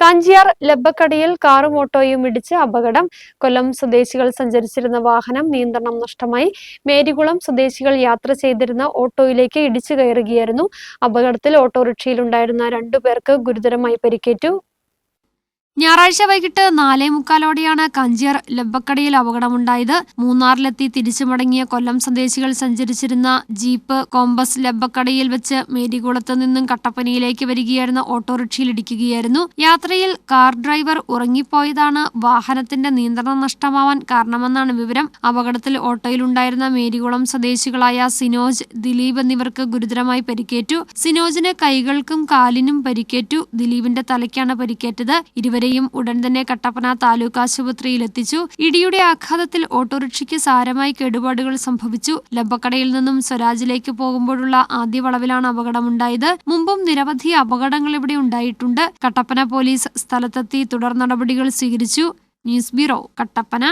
കാഞ്ചിയാർ ലബ്ബക്കടിയിൽ കാറും ഓട്ടോയും ഇടിച്ച് അപകടം. കൊല്ലം സ്വദേശികൾ സഞ്ചരിച്ചിരുന്ന വാഹനം നിയന്ത്രണം നഷ്ടമായി. മേരികുളം സ്വദേശികൾ യാത്ര ചെയ്തിരുന്ന ഓട്ടോയിലേക്ക് ഇടിച്ചു കയറുകയായിരുന്നു. അപകടത്തിൽ ഓട്ടോറിക്ഷയിലുണ്ടായിരുന്ന രണ്ടുപേർക്ക് ഗുരുതരമായി പരിക്കേറ്റു. ഞായറാഴ്ച വൈകിട്ട് നാലേ മുക്കാലോടെയാണ് കഞ്ചിയർ ലബ്ബക്കടയിൽ അപകടമുണ്ടായത്. മൂന്നാറിലെത്തി തിരിച്ചു മടങ്ങിയ കൊല്ലം സ്വദേശികൾ സഞ്ചരിച്ചിരുന്ന ജീപ്പ് കോമ്പസ് ലബ്ബക്കടയിൽ വെച്ച് മേരികുളത്ത് നിന്നും കട്ടപ്പനയിലേക്ക് വരികയായിരുന്ന ഓട്ടോറിക്ഷയിൽ ഇടിക്കുകയായിരുന്നു യാത്രയിൽ കാർ ഡ്രൈവർ ഉറങ്ങിപ്പോയതാണ് വാഹനത്തിന്റെ നിയന്ത്രണം നഷ്ടമാവാൻ കാരണമെന്നാണ് വിവരം. അപകടത്തിൽ ഓട്ടോയിലുണ്ടായിരുന്ന മേരികുളം സ്വദേശികളായ സിനോജ് ദിലീപ് എന്നിവർക്ക് ഗുരുതരമായി പരിക്കേറ്റു. സിനോജിന് കൈകൾക്കും കാലിനും പരിക്കേറ്റു. ദിലീപിന്റെ തലയ്ക്കാണ് പരിക്കേറ്റത്. ഇരുവരെയും ഉടൻ തന്നെ കട്ടപ്പന താലൂക്ക് ആശുപത്രിയിൽ എത്തിച്ചു ഇടിയുടെ ആഘാതത്തിൽ ഓട്ടോറിക്ഷയ്ക്ക് സാരമായി കേടുപാടുകൾ സംഭവിച്ചു. ലബക്കടയിൽ നിന്നും സ്വരാജിലേക്ക് പോകുമ്പോഴുള്ള ആദ്യ വളവിലാണ് അപകടമുണ്ടായത്. മുമ്പും നിരവധി അപകടങ്ങൾ ഇവിടെ ഉണ്ടായിട്ടുണ്ട്. കട്ടപ്പന പോലീസ് സ്ഥലത്തെത്തി തുടർ നടപടികൾ സ്വീകരിച്ചു. News bureau Kattappana.